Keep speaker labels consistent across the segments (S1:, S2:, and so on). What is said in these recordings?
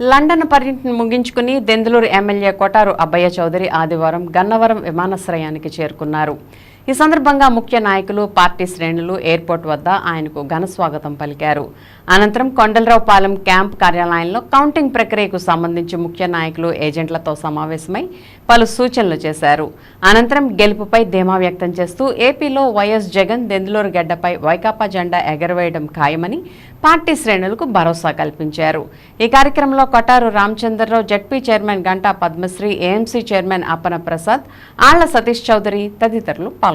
S1: London పర్యటన ముగించుకుని Denduluru MLA Kotaru Abbaiah Chowdary ఆదివారం గన్నవరం విమానాశ్రయానికి చేరుకున్నారు. ఈ సందర్భంగా ముఖ్య నాయకులు పార్టీ శ్రేణులు ఎయిర్పోర్ట్ వద్ద ఆయనకు ఘన స్వాగతం పలికారు. అనంతరం కొండలరావుపాలెం క్యాంప్ కార్యాలయంలో కౌంటింగ్ ప్రక్రియకు సంబంధించి ముఖ్య నాయకులు ఏజెంట్లతో సమావేశమై పలు సూచనలు చేశారు. అనంతరం గెలుపుపై ధీమా వ్యక్తం చేస్తూ ఏపీలో వైఎస్ జగన్ దెందులూరు గడ్డపై వైకాపా జెండా ఎగరవేయడం ఖాయమని పార్టీ శ్రేణులకు భరోసా కల్పించారు. ఈ కార్యక్రమంలో Kotaru Ramachandrarao ZP chairman Ganta Padmasri AMC chairman Appana Prasad Alla Satish Chowdary తదితరులు పాల్గొన్నారు.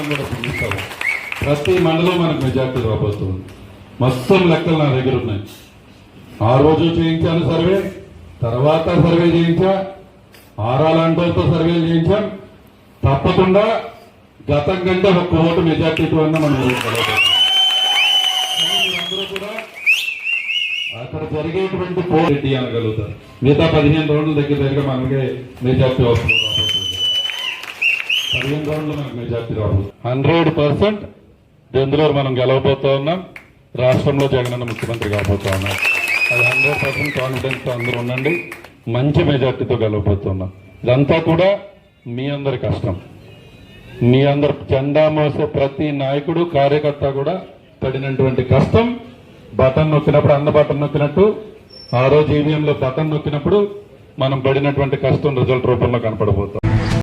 S2: మండలం కూడా పిలుస్తాము ప్రతి మండలం మనకు మెజార్టీ రాబోతుంది. మొత్తం లెక్కలు నా దగ్గర ఉన్నాయి. ఆ రోజు చేయించాను సర్వే తర్వాత సర్వే చేయించా ఆరాలంటోతో సర్వే చేయించాం. తప్పకుండా గతం కంటే ఒక్క ఓటు మెజార్టీతో అన్న మనం కూడా అక్కడ జరిగేటువంటి పోటీ అనగలుగుతారు. మిగతా పదిహేను రోజుల దగ్గర దగ్గర మనకే మెజార్టీ వస్తుంది. పదిహేను రౌండ్లు మనకు మెజార్టీ రాబోతుంది హండ్రెడ్ పర్సెంట్ ఎందులో మనం గెలవబోతా ఉన్నాం. రాష్ట్రంలో జగనన్న ముఖ్యమంత్రి కాబోతా ఉన్నాం. అది హండ్రెడ్ పర్సెంట్ కాన్ఫిడెన్స్ అందరూ ఉండండి. మంచి మెజార్టీతో గెలవబోతున్నాం ఇదంతా కూడా మీ అందరి కష్టం. మీ అందరు జెండా మోసే ప్రతి నాయకుడు కార్యకర్త కూడా పడినటువంటి కష్టం. బటన్ నొక్కినప్పుడు అన్న బటన్ నొక్కినట్టు ఆ రోజు ఈవీఎంలో బటన్ నొక్కినప్పుడు మనం పడినటువంటి కష్టం రిజల్ట్ రూపంలో కనపడబోతాం